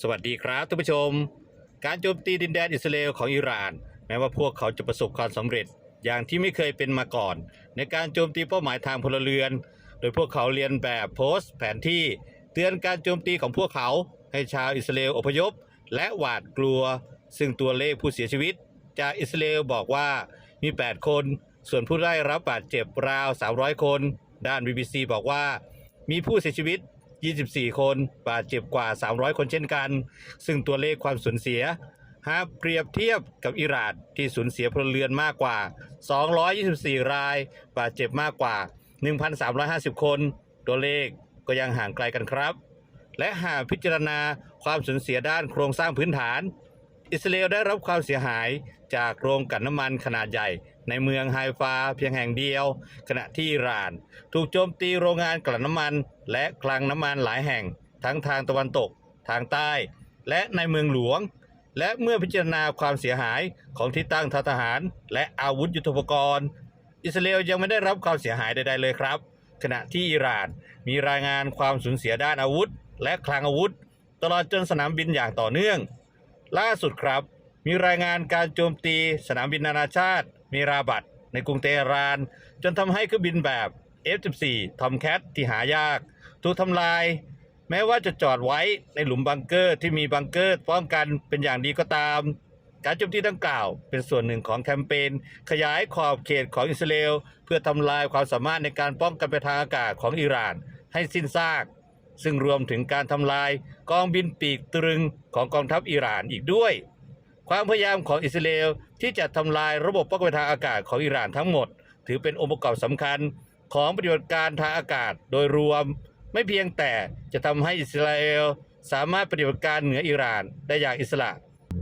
สวัสดีครับท่านผู้ชม การโจมตีดินแดนอิสราเอลของอิหร่าน แม้ว่าพวกเขาจะประสบความสำเร็จอย่างที่ไม่เคยเป็นมาก่อน ในการโจมตีเป้าหมายทางพลเรือน โดยพวกเขาเรียนแบบโพสต์แผนที่เตือนการโจมตีของพวกเขา ให้ชาวอิสราเอลอพยพ และหวาดกลัว ซึ่งตัวเลขผู้เสียชีวิต จากอิสราเอลบอกว่ามี 8 คน ส่วนผู้ได้รับบาดเจ็บราว 300 คน ด้าน BBC บอกว่า มีผู้เสียชีวิต 24 คน บาดเจ็บกว่า 300 คนเช่นกัน ซึ่งตัวเลขความสูญเสียหากเปรียบเทียบกับอิหร่านที่สูญเสียพลเรือนมากกว่า 224 ราย บาดเจ็บมากกว่า 1,350 คน ตัวเลขก็ยังห่างไกลกันครับ และหากพิจารณาความสูญเสียด้านโครงสร้างพื้นฐาน อิสราเอลได้รับความเสียหาย จากโรงกลั่นน้ำมันขนาดใหญ่ ในเมืองไฮฟาเพียงแห่งเดียว ขณะที่อิหร่าน ถูกโจมตีโรงงานกลั่นน้ำมัน และคลังน้ำมันหลายแห่ง ทั้งทางตะวันตก ทางใต้ และในเมืองหลวง และเมื่อพิจารณาความเสียหายของที่ตั้งทหาร และอาวุธยุทโธปกรณ์ อิสราเอลยังไม่ได้รับความเสียหายใดๆเลยครับ ขณะที่อิหร่านมีรายงานความสูญเสียด้านอาวุธ และคลังอาวุธ ตลอดจนสนามบินอย่างต่อเนื่อง ล่าสุดครับ มีรายงานการโจมตีสนามบินนานาชาติ มีราบัตในกรุงเตหะราน จนทำให้เครื่องบินแบบ F-14 Tomcat ที่หายาก ถูกทำลาย แม้ว่าจะจอดไว้ในหลุมบังเกอร์ที่มีบังเกอร์ป้องกันเป็นอย่างดีก็ตาม การโจมตีดังกล่าว เป็นส่วนหนึ่งของแคมเปญขยายขอบเขตของอิสราเอลเพื่อทำลายความสามารถในการป้องกันไปทางอากาศของอิหร่าน ให้สิ้นซาก ซึ่งรวมถึงการทำลายกองบินปีกตรึงของกองทัพอิหร่านอีกด้วย ความพยายามของอิสราเอลที่จะทำลายระบบป้องกันทางอากาศของอิหร่านทั้งหมด ถือเป็นองค์ประกอบสำคัญของปฏิบัติการทางอากาศโดยรวม ไม่เพียงแต่จะทำให้อิสราเอลสามารถปฏิบัติการเหนืออิหร่านได้อย่างอิสระ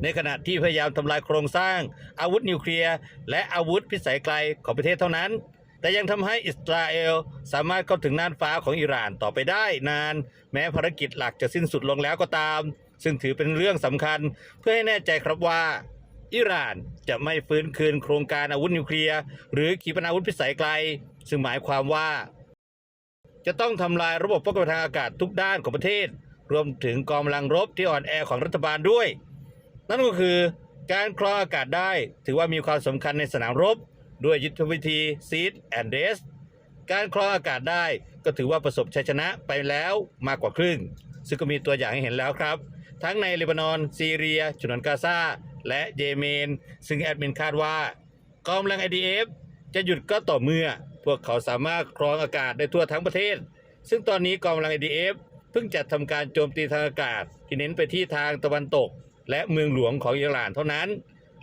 ในขณะที่พยายามทำลายโครงสร้าง อาวุธนิวเคลียร์ และอาวุธพิสัยไกลของประเทศเท่านั้น แต่ยังทำให้อิสราเอลสามารถเข้าถึงน่านฟ้าของอิหร่านต่อไปได้นาน แม้ภารกิจหลักจะสิ้นสุดลงแล้วก็ตาม ซึ่งถือเป็นเรื่องสำคัญเพื่อให้แน่ใจครับว่า อิหร่านจะไม่ฟื้นคืนโครงการอาวุธนิวเคลียร์หรือขีปนาวุธพิสัยไกล ซึ่งหมายความว่า จะต้องทำลายระบบป้องกันทางอากาศทุกด้านของประเทศ รวมถึงกองกำลังรบที่อ่อนแอของรัฐบาลด้วย นั่นก็คือการครองอากาศได้ถือว่ามีความสำคัญในสนามรบ ด้วยยุทธวิธี Seed and Rest การครองอากาศได้ก็ถือว่าประสบชัยชนะไปแล้วมากกว่าครึ่ง ซึ่งก็มีตัวอย่างให้เห็นแล้วครับ ทั้งในเลบานอน ซีเรียฉนวนกาซาและเยเมน ซึ่งแอดมินคาดว่ากองกำลัง IDF จะหยุดก็ต่อเมื่อ พวกเขาสามารถครองอากาศได้ทั่วทั้งประเทศ ซึ่งตอนนี้กองกำลัง IDF เพิ่งจัดทำการโจมตีทางอากาศ ที่เน้นไปที่ทางตะวันตก และเมืองหลวงของอิหร่านเท่านั้น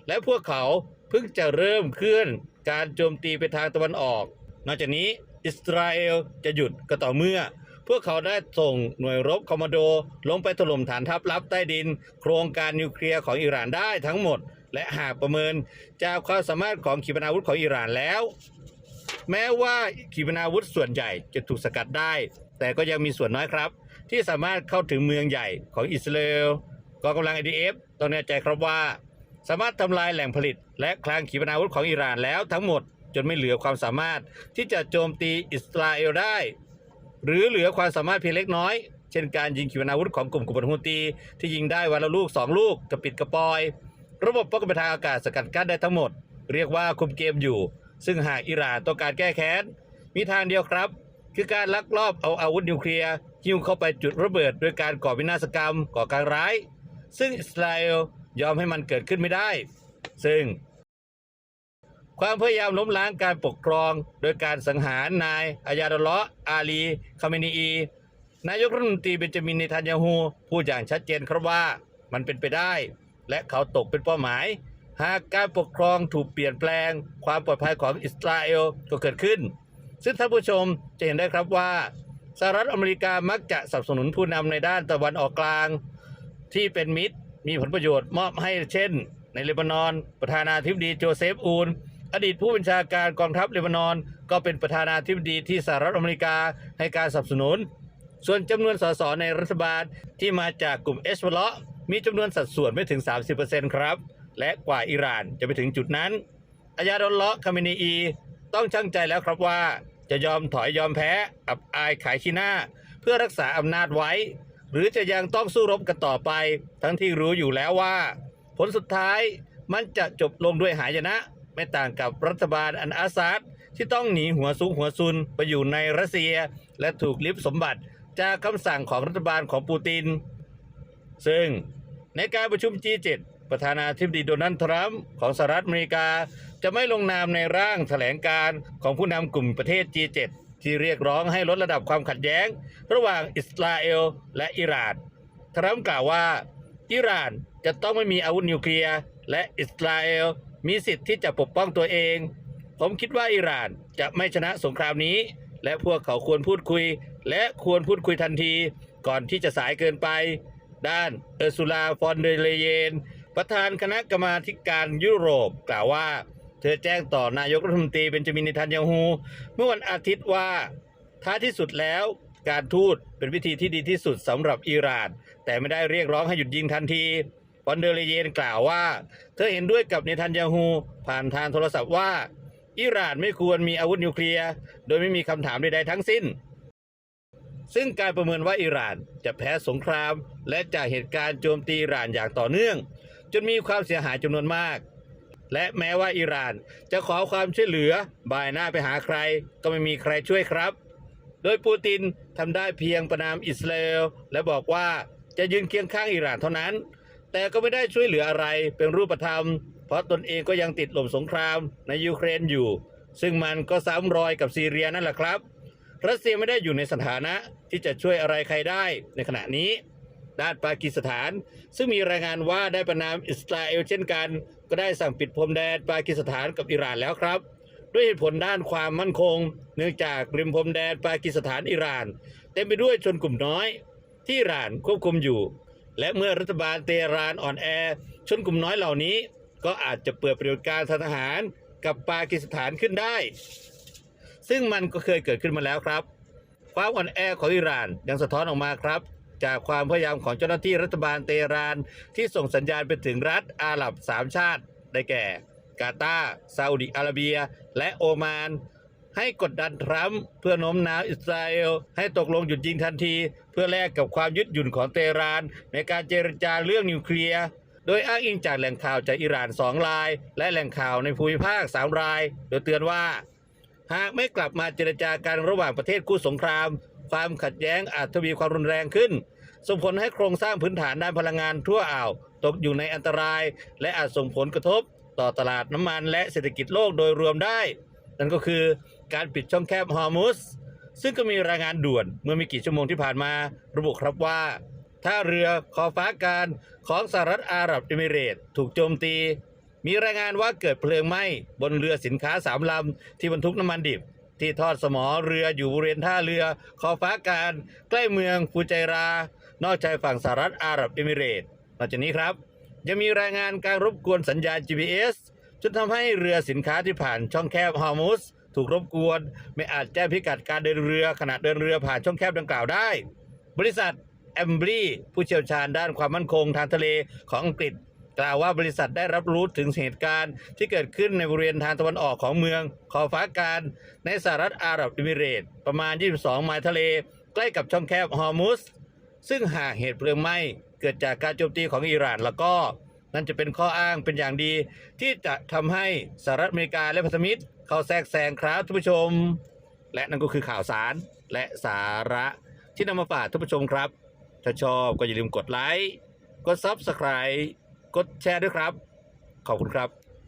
และพวกเขาเพิ่งจะเริ่มเคลื่อนการโจมตีไปทางตะวันออก นอกจากนี้อิสราเอลจะหยุดก็ต่อเมื่อ พวกเขาได้ส่งหน่วยรบคอมมานโด ลงไปถล่มฐานทัพลับใต้ดิน โครงการนิวเคลียร์ของอิหร่านได้ทั้งหมด และหากประเมินจากความสามารถของขีปนาวุธของอิหร่านแล้ว แม้ว่าขีปนาวุธส่วนใหญ่จะถูกสกัดได้ แต่ก็ยังมีส่วนน้อยครับ ที่สามารถเข้าถึงเมืองใหญ่ของอิสราเอลกองกำลัง IDF ต้องแน่ใจครับว่า สามารถทำลายแหล่งผลิต และคลังขีปนาวุธของอิหร่านแล้วทั้งหมดจนไม่เหลือความสามารถที่จะโจมตีอิสราเอลได้ หรือเหลือความสามารถเพียงเล็กน้อย เช่นการยิงขีปนาวุธของกลุ่มกบฏฮุตีที่ยิงได้วันละลูก 2 ลูกกระปิดกระปอย ระบบป้องกันทางอากาศสกัดกั้นได้ทั้งหมด เรียกว่าคุมเกมอยู่ ซึ่งหากอิหร่านต้องการแก้แค้นมีทางเดียวครับ คือการลักลอบเอาอาวุธนิวเคลียร์หิ้วเข้าไปจุดระเบิดโดยการก่อวินาศกรรมก่อการร้าย ซึ่งอิสราเอลยอมให้มันเกิดขึ้นไม่ได้ ซึ่ง ความพยายามล้มล้างการปกครอง โดยการสังหารนายอายาดลลาะห์อาลีคาเมนีอีนายกรัฐมนตรีเบนจามินเนทันยาฮูพูดอย่างชัดเจนครับว่ามันเป็นไปได้ และเขาตกเป็นเป้าหมาย หากการปกครองถูกเปลี่ยนแปลง ความปลอดภัยของอิสราเอลก็เกิดขึ้น ซึ่งท่านผู้ชมจะเห็นได้ครับว่าสหรัฐอเมริกามักจะสนับสนุนผู้นำในด้านตะวันออกกลาง ที่เป็นมิตรมีผลประโยชน์มอบให้เช่น ในเลบานอน ประธานาธิบดีโจเซฟอูน อดีตผู้บัญชาการกองทัพเลบานอน ก็เป็นประธานาธิบดีที่สหรัฐอเมริกาให้การสนับสนุน ส่วนจำนวนสสในรัฐบาลที่มาจากกลุ่มเอชวลมีจำนวนสัดส่วนไม่ถึง 30%ครับ และกว่าอิหร่านจะไปถึงจุดนั้นอายาดอลเลาะห์คาเมนีอีต้องชั่งใจแล้วครับว่า จะยอมถอยยอมแพ้ อับอายขายขี้หน้า เพื่อรักษาอำนาจไว้ หรือจะยังต้องสู้รบกันต่อไป ทั้งที่รู้อยู่แล้วว่า ผลสุดท้ายมันจะจบลงด้วยหายนะ ไม่ต่างกับรัฐบาลอันอาซาดที่ต้องหนีหัวซุกหัวซุนไปอยู่ในรัสเซีย และถูกลิบสมบัติจากคำสั่งของรัฐบาลของปูติน ซึ่งในการประชุม G7 ประธานาธิบดีโดนัลด์ทรัมป์ของสหรัฐอเมริกา จะไม่ลงนามในร่างแถลงการของผู้นำกลุ่มประเทศ G7 ที่เรียกร้องให้ลดระดับความขัดแย้ง ระหว่างอิสราเอลและอิหร่าน ทรัมป์กล่าวว่า อิหร่านจะต้องไม่มีอาวุธนิวเคลียร์ และอิสราเอล มีสิทธิ์ที่จะปกป้องตัวเอง ผมคิดว่าอิหร่านจะไม่ชนะสงครามนี้ และพวกเขาควรพูดคุย และควรพูดคุยทันที ก่อนที่จะสายเกินไป ด้านเออร์ซูลาฟอนเดเลเยน ประธานคณะกรรมาธิการยุโรปกล่าวว่า เธอแจ้งต่อนายกรัฐมนตรีเบนจามินเนทันยาฮู เมื่อวันอาทิตย์ว่าท้ายที่สุดแล้วการทูตเป็นวิธีที่ดีที่สุดสำหรับอิหร่าน แต่ไม่ได้เรียกร้องให้หยุดยิงทันที ฟอนเดเลเยนกล่าวว่า เธอเห็นด้วยกับเนทันยาฮู ผ่านทางโทรศัพท์ว่า อิหร่านไม่ควรมีอาวุธนิวเคลียร์ โดยไม่มีคำถามใดๆทั้งสิ้น ซึ่งการประเมินว่าอิหร่านจะแพ้สงคราม และจากเหตุการณ์โจมตีอิหร่านอย่างต่อเนื่อง จนมีความเสียหายจำนวนมาก และแม้ว่าอิหร่านจะขอความช่วยเหลือบ่ายหน้าไปหาใคร ก็ไม่มีใครช่วยครับ โดยปูตินทำได้เพียงประนามอิสราเอลและบอกว่าจะยืนเคียงข้างอิหร่านเท่านั้น แต่ก็ไม่ได้ช่วยเหลืออะไรเป็นรูปธรรม เพราะตนเองก็ยังติดลมสงครามในยูเครนอยู่ ซึ่งมันก็ซ้ำรอยกับซีเรียนั่นแหละครับ รัสเซียไม่ได้อยู่ในสถานะที่จะช่วยอะไรใครได้ในขณะนี้ ด้านปากีสถาน ซึ่งมีรายงานว่าได้ประนามอิสราเอลเช่นกัน ก็ได้สั่งปิดพรมแดนปากีสถานกับอิหร่านแล้วครับด้วยเหตุผลด้านความมั่นคง เนื่องจากริมพรมแดนปากีสถานอิหร่าน เต็มไปด้วยชนกลุ่มน้อย ที่อิหร่านควบคุมอยู่ และเมื่อรัฐบาลเตหรานอ่อนแอ ชนกลุ่มน้อยเหล่านี้ ก็อาจจะเปิดประโยชน์การทางทหารกับปากีสถานขึ้นได้ ซึ่งมันก็เคยเกิดขึ้นมาแล้วครับ ความอ่อนแอของอิหร่านยังสะท้อนออกมาครับ จากความพยายามของเจ้าหน้าที่รัฐบาลเตหราน ที่ส่งสัญญาณไปถึงรัฐอาหรับสามชาติได้แก่ กาตาร์ซาอุดิอาระเบีย และโอมาน ให้กดดันทรัมป์เพื่อโน้มน้าวอิสราเอลให้ตกลงหยุดยิงทันที เพื่อแลกกับความยึดหยุ่นของเตหราน ในการเจรจาเรื่องนิวเคลียร์โดยอ้างอิงจากแหล่งข่าวจากอิหร่านสองราย และแหล่งข่าวในภูมิภาคสามราย โดยเตือนว่า หากไม่กลับมาเจรจากันระหว่างประเทศคู่สงคราม ความขัดแย้งอาจทวีความรุนแรงขึ้น ส่งผลให้โครงสร้างพื้นฐานด้านพลังงานทั่วอ่าวตกอยู่ในอันตราย และอาจส่งผลกระทบ ต่อตลาดน้ำมันและเศรษฐกิจโลกโดยรวมได้ นั่นก็คือการปิดช่องแคบฮอร์มุสซึ่งก็มีรายงานด่วนเมื่อไม่กี่ชั่วโมงที่ผ่านมา ระบุครับว่าถ้าเรือคอฟ้าการของสหรัฐอาหรับเอมิเรตถูกโจมตี มีรายงานว่าเกิดเพลิงไหม้บนเรือสินค้าสามลำที่บรรทุกน้ำมันดิบ ที่ทอดสมอเรืออยู่บริเวณท่าเรือคอฟ้าการใกล้เมืองฟูไจรา นอกชายฝั่งสหรัฐอาหรับเอมิเรตนอกจากนี้ครับยังมีรายงานการรบกวนสัญญาณ GPS จนทำให้เรือสินค้าที่ผ่านช่องแคบฮอร์มุสถูกรบกวน ไม่อาจแจ้งพิกัดการเดินเรือขณะเดินเรือผ่านช่องแคบดังกล่าวได้ บริษัทแอมบรีผู้เชี่ยวชาญด้านความมั่นคงทางทะเลของอังกฤษ กล่าวว่าบริษัทได้รับรู้ถึงเหตุการณ์ที่เกิดขึ้นในบริเวณทางตะวันออกของเมืองคอฟ้าการในสหรัฐอาหรับเอมิเรตส์ประมาณ 22 ไมล์ทะเล ใกล้กับช่องแคบฮอร์มุสซึ่งหากเหตุเพลิงไหม้เกิดจากการโจมตีของอิหร่านแล้วก็ นั่นจะเป็นข้ออ้างเป็นอย่างดี ที่จะทำให้สหรัฐอเมริกาและพันธมิตร เข้าแทรกแซงครับท่านผู้ชม และนั่นก็คือข่าวสารและสาระที่นำมาฝากท่านผู้ชมครับ ถ้าชอบก็อย่าลืมกดไลค์ กด Subscribe กดแชร์ด้วยครับ ขอบคุณครับ